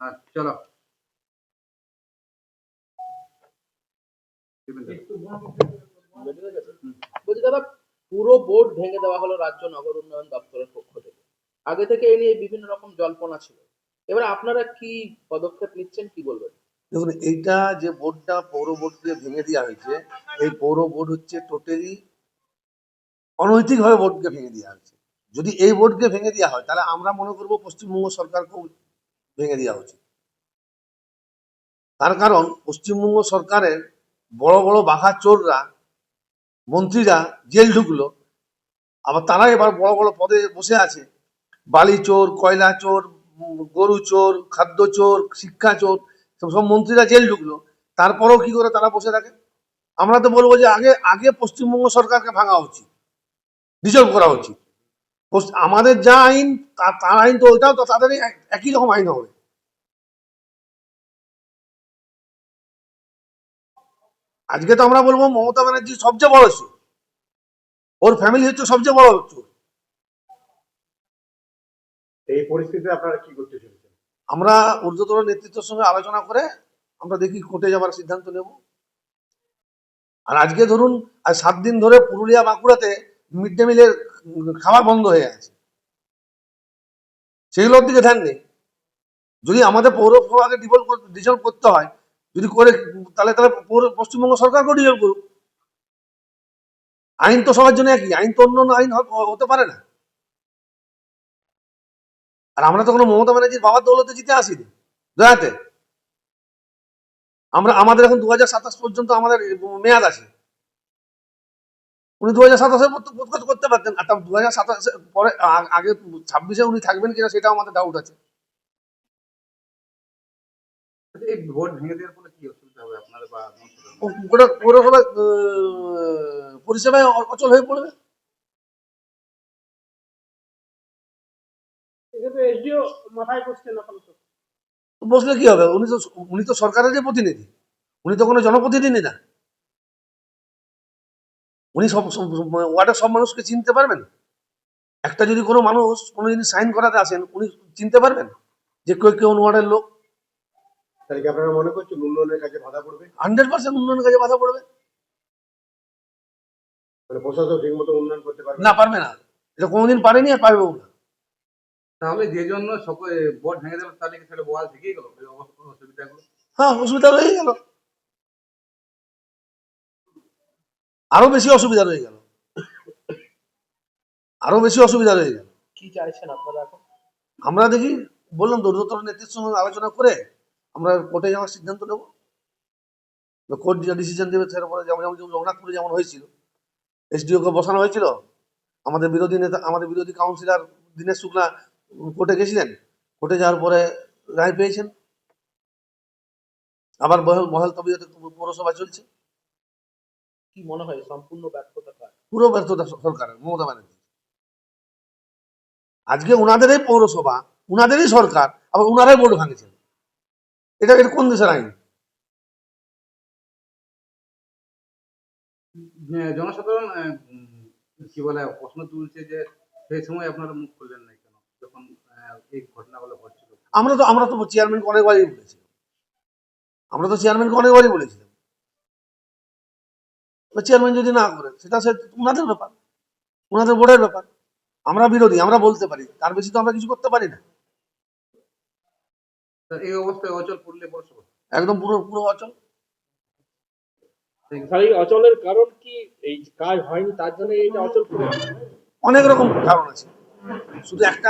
হ্যাঁ চলো। বলছি দাদা পুরো বোর্ড ভেঙে দেওয়া হলো রাজ্য নগর উন্নয়ন দপ্তরের পক্ষ থেকে। আগে থেকে এ নিয়ে বিভিন্ন রকম জল্পনা ছিল। এবার আপনারা কি পদক্ষেপ নিচ্ছেন কি বলবেন? দেখুন এইটা যে বোর্ডটা পৌর বোর্ডকে ভেঙে দেওয়া হয়েছে এই পৌর বোর্ড হচ্ছে টোটালি অনৈতিকভাবে বোর্ডকে ভেঙে দেওয়া হয়েছে। যদি এই বোর্ডকে ভেঙে দেওয়া হয় তাহলে আমরা মনে করব পশ্চিমবঙ্গ সরকারকেও ভেঙে দেওয়া উচিত। তার কারণ পশ্চিমবঙ্গ সরকারের বড় বড় বাঘা চোররা, মন্ত্রীরা জেল ঢুকলো। আবার তারা এবার বড় বড় পদে বসে আছে। বালি চোর, কয়লা চোর গরু চোর, খাদ্য চোর, শিক্ষা চোর, সব মন্ত্রীরা জেল ঢুকলো। তারপরেও কি করে তারা বসে থাকে? আমরা তো বলব যে আগে আগে পশ্চিমবঙ্গ সরকারকে ভাঙা উচিত ডিজলভ করা উচিত। আমাদের যা আইন তার আইন তো ওইটাও তো তাদের একই রকম আইন হবে। আজকে তো আমরা বলব মমতা ব্যানার্জি সবচেয়ে বড় চোর। ওর ফ্যামিলি হচ্ছে সবচেয়ে বড় চোর। এই পরিস্থিতিতে আপনারা কি করতে চলেছেন? আমরা ঊর্ধ্বতন নেতৃত্বের সঙ্গে আলোচনা করে আমরা দেখি কোর্টে যাবার সিদ্ধান্ত নেব। আর আজকে ধরুন আজ সাত দিন ধরে পুরুলিয়া বাঁকুড়াতে মিড ডে মিলের খাবার বন্ধ হয়ে আছে সেগুলোর দিকে ধ্যান নেই। যদি আমাদের পৌরসভাকে ডিভল ডিজলভ করতে হয়, যদি করে, তাহলে তাহলে পশ্চিমবঙ্গ সরকারকেও ডিজলভ করুক। আইন তো সবার জন্য একই, আইন তো অন্য আইন হতে পারে না। আর আমরা তো কোনো মমতা ব্যানার্জির বাবার দৌলতে জিতে আসিনি। দয়াতে। আমরা, আমাদের এখন দু পর্যন্ত আমাদের মেয়াদ আছে। উনি দু হাজার সাতাশের মধ্যে সাতাশে করতে পারতেন। আর তার দু হাজার সাতাশে পরে আগে ছাব্বিশে উনি থাকবেন কিনা সেটাও আমাদের ডাউট আছে। আচ্ছা, ভেঙে দেওয়ার ফলে কি অসুবিধা হবে আপনার বা জনসাধারণের? পৌরসভা পরিষেবায় অচল হয়ে পড়বে? মাথায় বসলে কি হবে? উনি তো উনি তো সরকারের প্রতিনিধি। উনি তো কোনো জনপ্রতিনিধি না। উনি সব সব- ওয়ার্ডের সব মানুষকে চিনতে পারবেন? একটা যদি কোনো মানুষ কোনো জিনিস সাইন করাতে আসেন উনি চিনতে পারবেন যে কেউ কেউ ওয়ার্ডের লোক? তাহলে কি আপনারা মনে করছেন উন্নয়নের কাজে বাধা পড়বে? হান্ড্রেড পার্সেন্ট উন্নয়নের কাজে বাধা পড়বে। মানে প্রশাসন ঠিক মতো উন্নয়ন করতে পারবে না পারবে না। এটা কোনোদিন পারেনি আর পারবেও না। তাহলে যে জন্য সকল বোর্ড ভেঙে দেবে তাহলে কি তাহলে বহাল থেকেই গেল? এই অবস্থা অসুবিধাগুলো হ্যাঁ অসুবিধা রয়ে গেল। আরও বেশি অসুবিধা রয়ে গেল। আরও বেশি অসুবিধা রয়ে গেল। কি চাইছেন আপনারা এখন? আমরা দেখি বললাম ঊর্ধ্বতন নেতৃত্বের সঙ্গে আলোচনা করে আমরা কোর্টে যাওয়ার সিদ্ধান্ত নেব। কোর্ট যে ডিসিশন দেবে উপরে যেমন যেমন রঘুনাথপুরে যেমন হয়েছিল এসডিও কে বসানো হয়েছিল। আমাদের বিরোধী নেতা আমাদের বিরোধী কাউন্সিলর দীনেশ শুক্লা কোর্টে গেছিলেন। কোর্টে যাওয়ার পরে রায় পেয়েছেন। আবার বহাল বহাল তবিয়তে পৌরসভা চলছে। কি মনে হয় সম্পূর্ণ ব্যর্থতা কার? পুরো ব্যর্থতা সরকারের মমতা ব্যানার্জি। আজকে ওনাদেরই পৌরসভা ওনাদেরই সরকার আবার ওনারাই বোর্ড ভাঙেছেন। এটা এটা কোন দেশের আইন? হ্যাঁ, জনসাধারণ আহ, কি বলে প্রশ্ন তুলছে যে সেই সময় আপনারা মুখ খুললেন না কেন? যখন আহ, এই ঘটনাগুলো ঘটছিল। আমরা তো আমরা তো চেয়ারম্যানকে অনেকবারই বলেছি আমরা তো চেয়ারম্যানকে অনেকবারই বলেছিলাম। চেয়ারম্যান যদি না করেন সেটা সে ওনাদের ব্যাপার ওনাদের বোর্ডের ব্যাপার। আমরা বিরোধী আমরা বলতে পারি তার বেশি তো আমরা কিছু করতে পারি না। এই অবস্থায় অচল পড়লে একদম পুরো পুরো অচল। অচলের কারণ কি এই কাজ হয়নি তার জন্য এইটা অচল করে অনেক রকম কারণ আছে। শুধু একটা